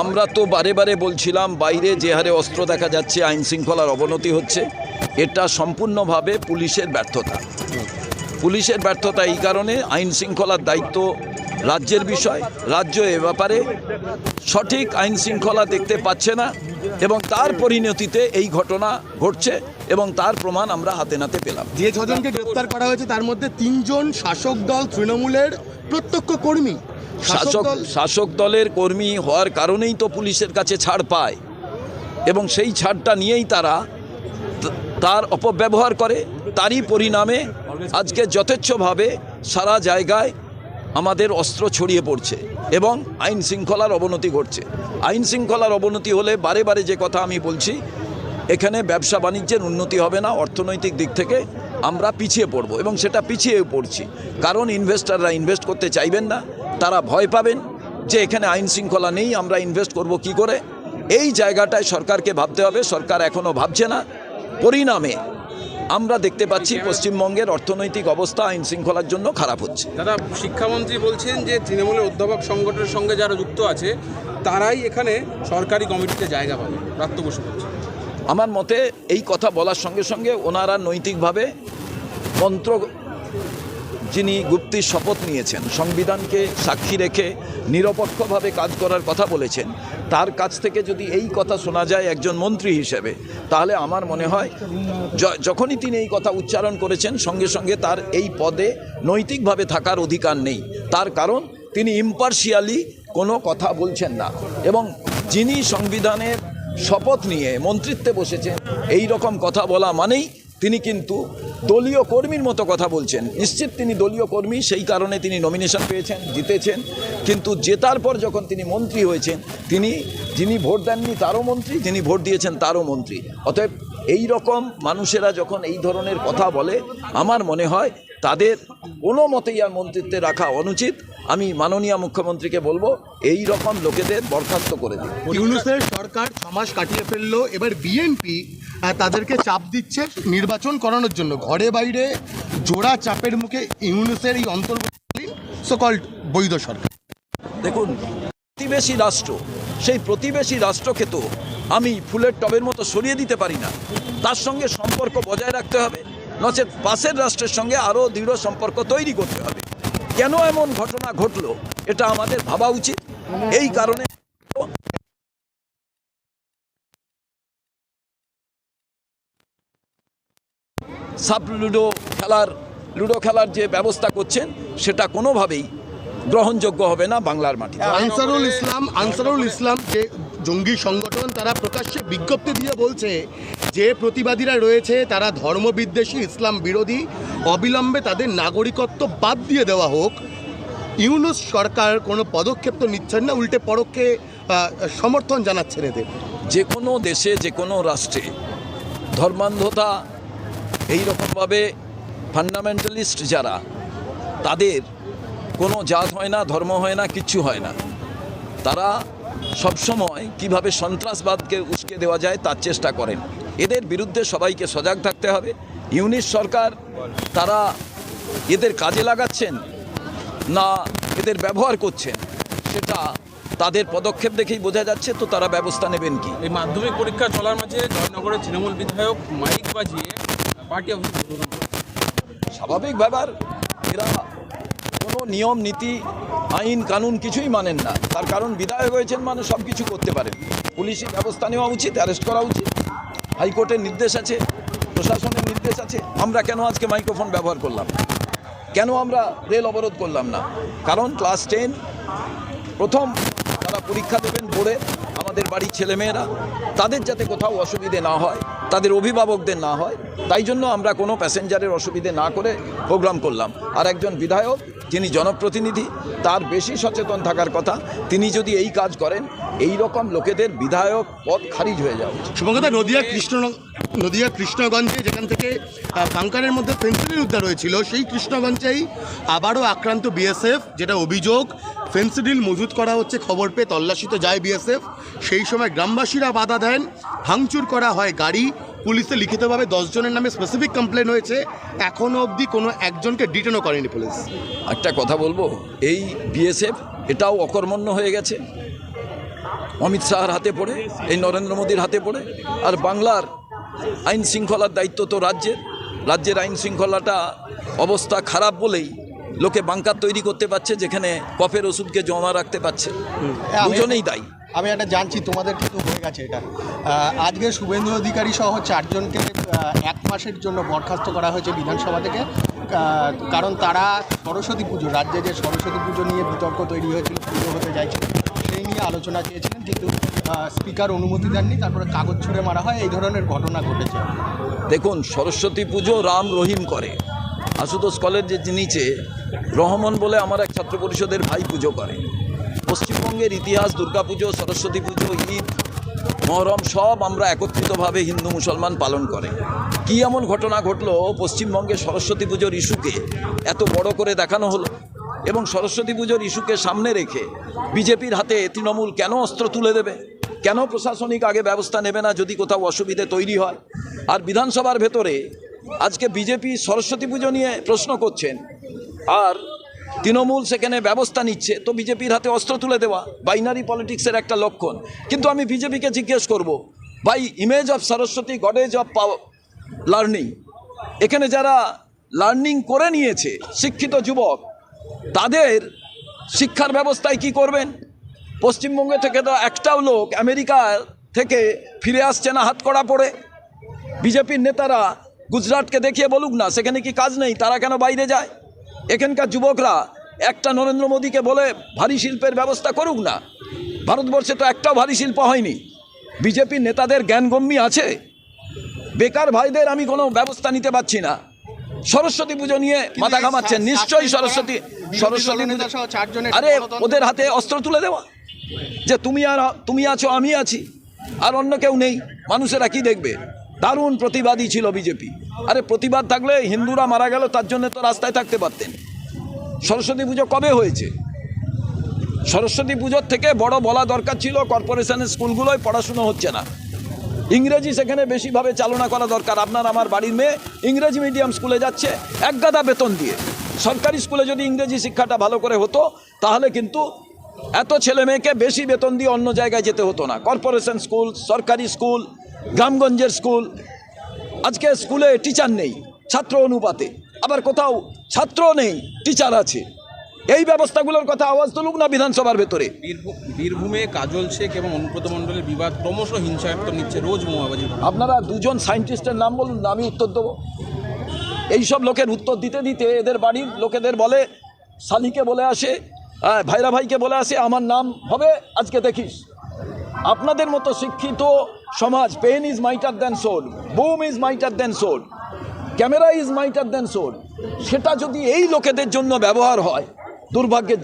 আমরা তো বারে বারে বলছিলাম, বাইরে যে হারে অস্ত্র দেখা যাচ্ছে, আইন শৃঙ্খলার অবনতি হচ্ছে, এটা সম্পূর্ণভাবে পুলিশের ব্যর্থতা। পুলিশের ব্যর্থতা এই কারণে আইন শৃঙ্খলার দায়িত্ব রাজ্যের বিষয়, রাজ্য এ ব্যাপারে সঠিক আইন শৃঙ্খলা দেখতে পাচ্ছে না, এবং তার পরিণতিতে এই ঘটনা ঘটছে, এবং তার প্রমাণ আমরা হাতে নাতে পেলাম। যে ছজনকে গ্রেপ্তার করা হয়েছে, তার মধ্যে তিনজন শাসক দল তৃণমূলের প্রত্যক্ষ কর্মী। শাসক শাসক দলের কর্মী হওয়ার কারণেই তো পুলিশের কাছে ছাড় পায়। এবং সেই ছাড়টা নিয়েই তারা তার অপব্যবহার করে। তারই পরিণামে আজকে যথেচ্ছভাবে সারা জায়গায় আমাদের অস্ত্র ছড়িয়ে পড়ছে এবং আইন শৃঙ্খলার অবনতি ঘটছে। আইন শৃঙ্খলার অবনতি হলে বারে বারে যে কথা আমি বলছি এখানে ব্যবসা বাণিজ্যের উন্নতি হবে না অর্থনৈতিক দিক থেকে আমরা পিছিয়ে পড়ব এবং সেটা পিছিয়ে পড়ছি। কারণ ইনভেস্টাররা ইনভেস্ট করতে চাইবেন না। তারা ভয় পাবেন যে এখানে আইন শৃঙ্খলা নেই আমরা ইনভেস্ট করব কি করে? এই জায়গাটায় সরকারকে ভাবতে হবে সরকার এখনও ভাবছে না। পরিণামে আমরা দেখতে পাচ্ছি পশ্চিমবঙ্গের অর্থনৈতিক অবস্থা আইন শৃঙ্খলার জন্য খারাপ হচ্ছে। দাদা শিক্ষামন্ত্রী বলছেন যে তৃণমূলের অধ্যাপক সংগঠনের সঙ্গে যারা যুক্ত আছে তারাই এখানে সরকারি কমিটিতে জায়গা পাবে প্রাপ্ত বসু আমার মতে এই কথা বলার সঙ্গে সঙ্গে ওনারা নৈতিকভাবে মন্ত্র যিনি গুপ্তির শপথ নিয়েছেন, সংবিধানকে সাক্ষী রেখে নিরপেক্ষভাবে কাজ করার কথা বলেছেন, তার কাছ থেকে যদি এই কথা শোনা যায় একজন মন্ত্রী হিসেবে, তাহলে আমার মনে হয় যখনই তিনি এই কথা উচ্চারণ করেছেন, সঙ্গে সঙ্গে তার এই পদে নৈতিকভাবে থাকার অধিকার নেই। তার কারণ, তিনি ইম্পার্শিয়ালি কোনো কথা বলছেন না এবং যিনি সংবিধানের শপথ নিয়ে মন্ত্রিত্বে বসেছেন, এই রকম কথা বলা মানেই তিনি কিন্তু দলীয় কর্মীর মতো কথা বলছেন। নিশ্চিত তিনি দলীয় কর্মী, সেই কারণে তিনি নমিনেশন পেয়েছেন, জিতেছেন। কিন্তু জেতার পর যখন তিনি মন্ত্রী হয়েছেন, তিনি, যিনি ভোট দেননি তারও মন্ত্রী, যিনি ভোট দিয়েছেন তারও মন্ত্রী। অতএব এই রকম মানুষেরা যখন এই ধরনের কথা বলে, আমার মনে হয় তাদের কোনো মতেই আর মন্ত্রিত্বে রাখা অনুচিত। আমি মাননীয় মুখ্যমন্ত্রীকে বলব, এই রকম লোকেদের বরখাস্ত করে ইউনুসের সরকার ছমাস কাটিয়ে ফেলল। এবার বিএনপি তাদেরকে চাপ দিচ্ছে নির্বাচন করানোর জন্য। ঘরে বাইরে জোড়া চাপের মুখে ইউনুসের এই অন্তর্বর্তীকালীন সকল বৈধ সরকার। দেখুন, প্রতিবেশী রাষ্ট্র, সেই প্রতিবেশী রাষ্ট্রকে তো আমি ফুলের টবের মতো সরিয়ে দিতে পারি না। তার সঙ্গে সম্পর্ক বজায় রাখতে হবে, নচেত পাশের রাষ্ট্রের সঙ্গে আরও দৃঢ় সম্পর্ক তৈরি করতে হবে। কেন এমন ঘটনা ঘটলো, এটা আমাদের ভাবা উচিত। এই কারণে সাব লুডো খেলার লুডো খেলার যে ব্যবস্থা করছেন সেটা কোনোভাবেই গ্রহণযোগ্য হবে না বাংলার মাটিতে আনসারুল ইসলাম আনসারুল ইসলাম যে জঙ্গি সংগঠন তারা প্রকাশ্যে বিজ্ঞপ্তি দিয়ে বলছে যে প্রতিবাদীরা রয়েছে তারা ধর্মবিদ্বেষী ইসলাম বিরোধী অবিলম্বে তাদের নাগরিকত্ব বাদ দিয়ে দেওয়া হোক। ইউনুস সরকার কোনো পদক্ষেপ তো নিচ্ছেন না উল্টে পরোক্ষে সমর্থন জানাচ্ছেন এদের। যে কোনো দেশে যে কোনো রাষ্ট্রে ধর্মান্ধতা এই রকমভাবে ফান্ডামেন্টালিস্ট যারা, তাদের কোনো জাত হয় না, ধর্ম হয় না, কিচ্ছু হয় না। তারা সবসময় কীভাবে সন্ত্রাসবাদকে উস্কে দেওয়া যায় তার চেষ্টা করেন। এদের বিরুদ্ধে সবাইকে সজাগ থাকতে হবে। ইউনিট সরকার, তারা এদের কাজে লাগাচ্ছেন না এদের ব্যবহার করছেন, সেটা তাদের পদক্ষেপ দেখেই বোঝা যাচ্ছে। তো তারা ব্যবস্থা নেবেন কি? এই মাধ্যমিক পরীক্ষা চলার মাঝে জয়নগরের তৃণমূল বিধায়ক মাইক বাজিয়ে পার্টি অফিস উদ্বোধন করেন। স্বাভাবিক ব্যাপার, এরা কোনো নিয়ম, নীতি, আইন, কানুন কিছুই মানেন না। তার কারণ, বিধায়ক হয়েছেন মানে সব কিছু করতে পারেন। পুলিশি ব্যবস্থা নেওয়া উচিত, অ্যারেস্ট করা উচিত। হাইকোর্টের নির্দেশ আছে, প্রশাসনের নির্দেশ আছে। আমরা কেন আজকে মাইক্রোফোন ব্যবহার করলাম? কেন আমরা রেল অবরোধ করলাম না? কারণ, ক্লাস টেন, প্রথম তারা পরীক্ষা দেবেন বোর্ডে আমাদের বাড়ির ছেলেমেয়েরা, তাদের যাতে কোথাও অসুবিধে না হয়, তাদের অভিভাবকদের না হয়, তাই জন্য আমরা কোনো প্যাসেঞ্জারের অসুবিধে না করে প্রোগ্রাম করলাম। আর একজন বিধায়ক, যিনি জনপ্রতিনিধি, তার বেশি সচেতন থাকার কথা, তিনি যদি এই কাজ করেন এই রকম লোকেদের বিধায়ক পদ খারিজ হয়ে যাওয়া উচিত। শুভঙ্কতা নদিয়া কৃষ্ণ নদিয়া কৃষ্ণগঞ্জে যেখান থেকে কাঙ্কারের মধ্যে ফেন্সিডিল উদ্ধার হয়েছিল সেই কৃষ্ণগঞ্জেই আবারও আক্রান্ত বিএসএফ যেটা অভিযোগ ফেন্সিডিল মজুত করা হচ্ছে খবর পেয়ে তল্লাশিতে যায় বিএসএফ। সেই সময় গ্রামবাসীরা বাধা দেন ভাঙচুর করা হয় গাড়ি পুলিশে লিখিতভাবে দশজনের নামে স্পেসিফিক কমপ্লেন হয়েছে এখনও অবধি কোনো একজনকে ডিটেনও করেনি পুলিশ। একটা কথা বলব এই বিএসএফ এটাও অকর্মণ্য হয়ে গেছে। অমিত শাহর হাতে পড়ে এই নরেন্দ্র মোদীর হাতে পড়ে। আর বাংলার আইন শৃঙ্খলার দায়িত্ব তো রাজ্যের। রাজ্যের আইন শৃঙ্খলাটা অবস্থা খারাপ বলেই লোকে বাংকার তৈরি করতে পারছে যেখানে কফের ওষুধকে জমা রাখতে পারছে। দুজনেই দায়ী। আমি একটা জানছি তোমাদের কিন্তু হয়ে গেছে এটা। আজকে শুভেন্দু অধিকারী সহ চারজনকে এক মাসের জন্য বরখাস্ত করা হয়েছে বিধানসভা থেকে। কারণ তারা সরস্বতী পুজো রাজ্যে যে সরস্বতী পুজো নিয়ে বিতর্ক তৈরি হয়েছিল পুজো হতে চাইছিল সেই নিয়ে আলোচনা চেয়েছিলেন কিন্তু স্পিকার অনুমতি দেননি, তারপরে কাগজ ছুঁড়ে মারা হয়, এই ধরনের ঘটনা ঘটেছে। দেখুন, সরস্বতী পুজো রাম রহিম করে। আশুতোষ কলেজের নিচে রহমান বলে আমার এক ছাত্র পরিষদের ভাই পুজো করে। পশ্চিমবঙ্গের ইতিহাস দুর্গাপুজো সরস্বতী পুজো, ঈদ, মহরম, সব আমরা একত্রিতভাবে হিন্দু মুসলমান পালন করে। কি এমন ঘটনা ঘটলো? পশ্চিমবঙ্গে সরস্বতী পুজোর ইস্যুকে এত বড় করে দেখানো হলো। এবং সরস্বতী পুজোর ইস্যুকে সামনে রেখে বিজেপির হাতে তৃণমূল কেন অস্ত্র তুলে দেবে? কেন প্রশাসনিক আগে ব্যবস্থা নেবে না যদি কোথাও অসুবিধে তৈরি হয়? আর বিধানসভার ভেতরে আজকে বিজেপি সরস্বতী পুজো নিয়ে প্রশ্ন করছেন, আর তৃণমূল সেখানে ব্যবস্থা নিচ্ছে, তো বিজেপির হাতে অস্ত্র তুলে দেওয়া বাইনারি পলিটিক্সের একটা লক্ষণ। কিন্তু আমি বিজেপিকে জিজ্ঞেস করব by image of Saraswati goddess of learning এখানে যারা লার্নিং করে নিয়েছে, শিক্ষিত যুবক তাদের শিক্ষার ব্যবস্থায় কি করবেন? পশ্চিমবঙ্গে থেকে তো একটাও লোক আমেরিকা থেকে ফিরে আসছে না, হাত করা পড়ে বিজেপির নেতারা গুজরাটকে দেখিয়ে বলুক না, সেখানে কি কাজ নেই? তারা কেন বাইরে যায়? এখানকার যুবকরা একটা নরেন্দ্র মোদীকে বলে ভারী শিল্পের ব্যবস্থা করুক না। ভারতবর্ষে তো একটাও ভারী শিল্প হয়নি। বিজেপির নেতাদের জ্ঞানগম্যি আছে। বেকার ভাইদের আমি কোনো ব্যবস্থা নিতে পারছি না। সরস্বতী পুজো নিয়ে মাথা ঘামাচ্ছেন। নিশ্চয়ই সরস্বতী সরস্বতী আরে ওদের হাতে অস্ত্র তুলে দেওয়া? যে তুমি আর তুমি আছো আমি আছি। আর অন্য কেউ নেই। মানুষেরা কি দেখবে? দারুণ প্রতিবাদী ছিল বিজেপি। আরে প্রতিবাদ থাকলে হিন্দুরা মারা গেল তার জন্য তো রাস্তায় থাকতে পারতেন। সরস্বতী পুজো কবে হয়েছে? সরস্বতী পুজোর থেকে বড় বলা দরকার ছিল কর্পোরেশনের স্কুলগুলোয় পড়াশুনো হচ্ছে না। ইংরেজি সেখানে বেশিভাবে চালনা করা দরকার। আপনার আমার বাড়ির মেয়ে ইংরেজি মিডিয়াম স্কুলে যাচ্ছে, এক গাদা বেতন দিয়ে। সরকারি স্কুলে যদি ইংরেজি শিক্ষাটা ভালো করে হতো, তাহলে কিন্তু এত ছেলে মেয়েকে বেশি বেতন দিয়ে অন্য জায়গায় যেতে হতো না। কর্পোরেশন স্কুল, সরকারি স্কুল, গ্রামগঞ্জের স্কুল। আজকে স্কুলে টিচার নেই, ছাত্র অনুপাতে। আবার কোথাও ছাত্র নেই, টিচার আছে। এই ব্যবস্থাগুলোর কথা আওয়াজ তুলুক না বিধানসভার ভেতরে। বীরভূ- বীরভূমে কাজল শেখ এবং অনুব্রত মণ্ডলের বিবাদ ক্রমশ হিংসাত্মক নিচ্ছে রোজ বোমাবাজি আপনারা দুজন সায়েন্টিস্টের নাম বলুন না আমি উত্তর দেবো? এইসব লোকের উত্তর দিতে দিতে এদের বাড়ির লোকেদের বলে শালিকে বলে আসে ভাইরা ভাইকে বলে আসে আমার নাম হবে আজকে দেখিস। আপনাদের মতো শিক্ষিত সমাজ pen is mightier than sword boom is mightier than sword camera is mightier than sword. সেটা যদি এই লোকেদের জন্য ব্যবহার হয় দুর্ভাগ্যের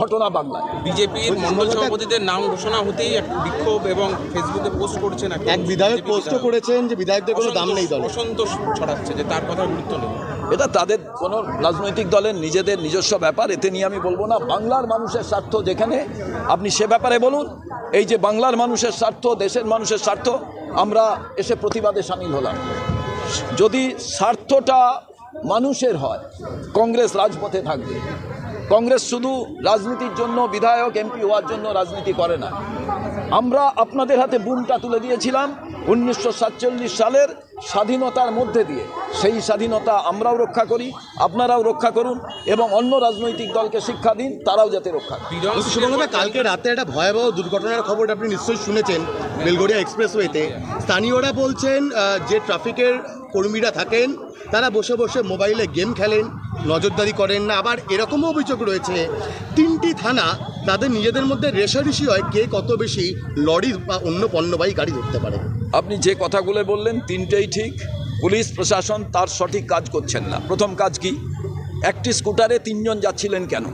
ঘটনা বাংলায়। বিজেপির মণ্ডল সভাপতিদের নাম ঘোষণা হতেই এক বিক্ষোভ এবং ফেসবুকে পোস্ট করছেন এক বিধায়ক পোস্টও করেছেন যে বিধায়কদের কোনো দাম নেই দলে। অসন্তোষ ছড়াচ্ছে যে তার কথা গুরুত্ব নেই। এটা তাদের কোনো রাজনৈতিক দলের নিজেদের নিজস্ব ব্যাপার এতে নিয়ে আমি বলব না। বাংলার মানুষের স্বার্থ যেখানে আপনি সে ব্যাপারে বলুন। এই যে বাংলার মানুষের স্বার্থ দেশের মানুষের স্বার্থ আমরা এসে প্রতিবাদে সামিল হলাম। যদি স্বার্থটা মানুষের হয় কংগ্রেস রাজপথে থাকবে। কংগ্রেস শুধু রাজনীতির জন্য বিধায়ক এমপি হওয়ার জন্য রাজনীতি করে না। আমরা আপনাদের হাতে বুমটা তুলে দিয়েছিলাম উনিশশো সাতচল্লিশ সালের স্বাধীনতার মধ্যে দিয়ে। সেই স্বাধীনতা আমরাও রক্ষা করি আপনারাও রক্ষা করুন এবং অন্য রাজনৈতিক দলকে শিক্ষা দিন তারাও যাতে রক্ষা করে। কালকে রাতে একটা ভয়াবহ দুর্ঘটনার খবর আপনি নিশ্চয়ই শুনেছেন বেলগড়িয়া এক্সপ্রেসওয়েতে। স্থানীয়রা বলছেন যে ট্রাফিকের কর্মীরা থাকেন তারা বসে বসে মোবাইলে গেম খেলেন নজরদারি করেন না, আবার এরকমও অভিযোগ রয়েছে। তিনটি থানা তাদের নিজেদের মধ্যে রেশারেশি হয় কে কত বেশি লরি বা অন্য পণ্যবাহী গাড়ি ধরতে পারে। আপনি যে কথাগুলো বললেন, তিনটেই ঠিক। পুলিশ, প্রশাসন তার সঠিক কাজ করছেন না। প্রথম কাজ কি? একটি স্কুটারে তিনজন যাচ্ছিলেন কেন?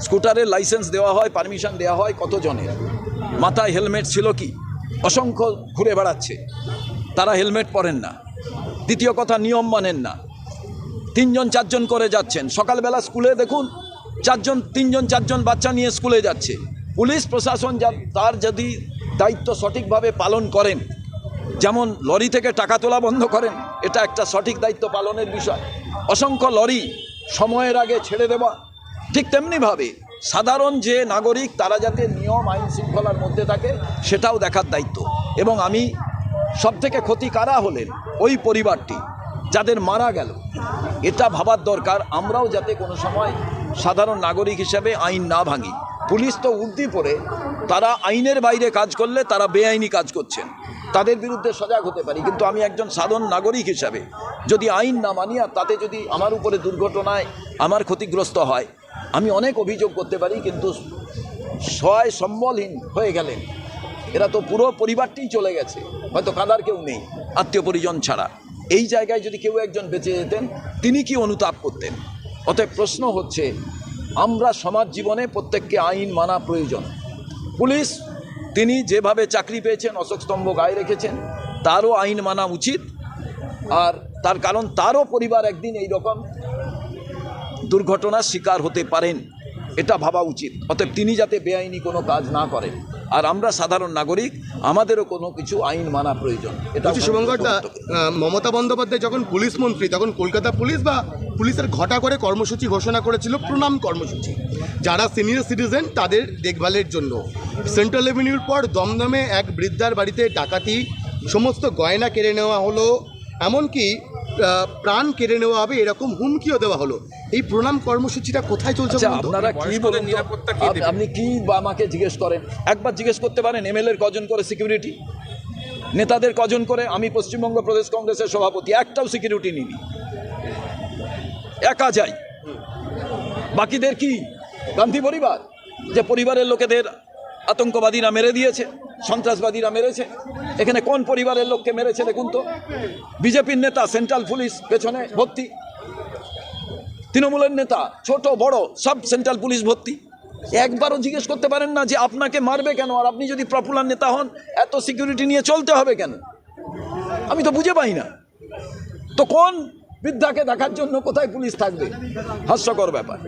স্কুটারের লাইসেন্স দেওয়া হয়, পারমিশন দেওয়া হয় কতজনের? মাথায় হেলমেট ছিল কি? অসংখ্য ঘুরে বেড়াচ্ছে। তারা হেলমেট পরেন না। দ্বিতীয় কথা, নিয়ম মানেন না। তিনজন, চারজন করে যাচ্ছেন। সকালবেলা স্কুলে দেখুন, চারজন, তিনজন, চারজন বাচ্চা নিয়ে স্কুলে যাচ্ছে। পুলিশ, প্রশাসন যা তার যদি দায়িত্ব সঠিকভাবে পালন করেন, যেমন লরি থেকে টাকা তোলা বন্ধ করেন, এটা একটা সঠিক দায়িত্ব পালনের বিষয়। অসংখ্য লরি সময়ের আগে ছেড়ে দেওয়া। ঠিক তেমনিভাবে সাধারণ যে নাগরিক, তারা যাতে নিয়ম, আইন শৃঙ্খলার মধ্যে থাকে, সেটাও দেখার দায়িত্ব। এবং আমি সবথেকে ক্ষতি কারা হলেন? ওই পরিবারটি, যাদের মারা গেল। এটা ভাবার দরকার, আমরাও যাতে কোনো সময় সাধারণ নাগরিক হিসেবে আইন না ভাঙি। পুলিশ তো উর্দি পড়ে, তারা আইনের বাইরে কাজ করলে তারা বেআইনি কাজ করছেন। তাদের বিরুদ্ধে সজাগ হতে পারি, কিন্তু আমি একজন সাধারণ নাগরিক হিসাবে যদি আইন না মানি আর তাতে যদি আমার উপরে দুর্ঘটনায় আমার ক্ষতিগ্রস্ত হয়, আমি অনেক অভিযোগ করতে পারি, কিন্তু সহায় সম্বলহীন হয়ে গেলেন। এরা তো পুরো পরিবারটিই চলে গেছে, হয়তো কাদার কেউ নেই, আত্মীয় পরিজন ছাড়া। এই জায়গায় যদি কেউ একজন বেঁচে যেতেন, তিনি কি অনুতাপ করতেন? অতএব প্রশ্ন হচ্ছে, আমরা সমাজ জীবনে প্রত্যেককে আইন মানা প্রয়োজন। পুলিশ, তিনি যেভাবে চাকরি পেয়েছেন, অশোক স্তম্ভ গায়ে রেখেছেন, তারও আইন মানা উচিত। আর তার কারণ, তারও পরিবার একদিন এই রকম দুর্ঘটনার শিকার হতে পারেন, এটা ভাবা উচিত। অতএব তিনি যাতে বেআইনি কোনো কাজ না করেন। আর আমরা সাধারণ নাগরিক আমাদেরও কোনো কিছু আইন মানা প্রয়োজন। এটা বলছি শুভঙ্কর মমতা বন্দ্যোপাধ্যায় যখন পুলিশ মন্ত্রী তখন কলকাতা পুলিশ বা পুলিশের ঘটা করে কর্মসূচি ঘোষণা করেছিল প্রণাম কর্মসূচি। যারা সিনিয়র সিটিজেন তাদের দেখভালের জন্য। সেন্ট্রাল এভিনিউর পর দমদমে এক বৃদ্ধার বাড়িতে ডাকাতি সমস্ত গয়না কেড়ে নেওয়া হলো। এমনকি প্রাণ কেড়ে নেওয়া হবে এরকম হুমকিও দেওয়া হলো। এই প্রণাম কর্মসূচিটা কোথায় চলছে আচ্ছা আপনারা কি বলেন নিরাপত্তা? আপনি কি বা আমাকে জিজ্ঞেস করেন? একবার জিজ্ঞেস করতে পারেন এমএলএর কজন করে সিকিউরিটি নেতাদের কজন করে? আমি পশ্চিমবঙ্গ প্রদেশ কংগ্রেসের সভাপতি একটাও সিকিউরিটি নিনি একা যাই। বাকিদের কি? গান্ধী পরিবার? যে পরিবারের লোকেদের আতঙ্কবাদীরা মেরে দিয়েছে, সন্ত্রাসবাদীরা মেরেছে। এখানে কোন পরিবারের লোককে মেরেছে দেখুন তো? বিজেপির নেতা, সেন্ট্রাল পুলিশ পেছনে ভর্তি। তৃণমূলের নেতা, ছোট, বড়, সব সেন্ট্রাল পুলিশ ভর্তি। একবারও জিজ্ঞেস করতে পারেন না যে আপনাকে মারবে কেন? আর আপনি যদি পপুলার নেতা হন, এত সিকিউরিটি নিয়ে চলতে হবে কেন? আমি তো বুঝে পাই না। তো কোন বৃদ্ধাকে দেখার জন্য কোথায় পুলিশ থাকবে? হাস্যকর ব্যাপার।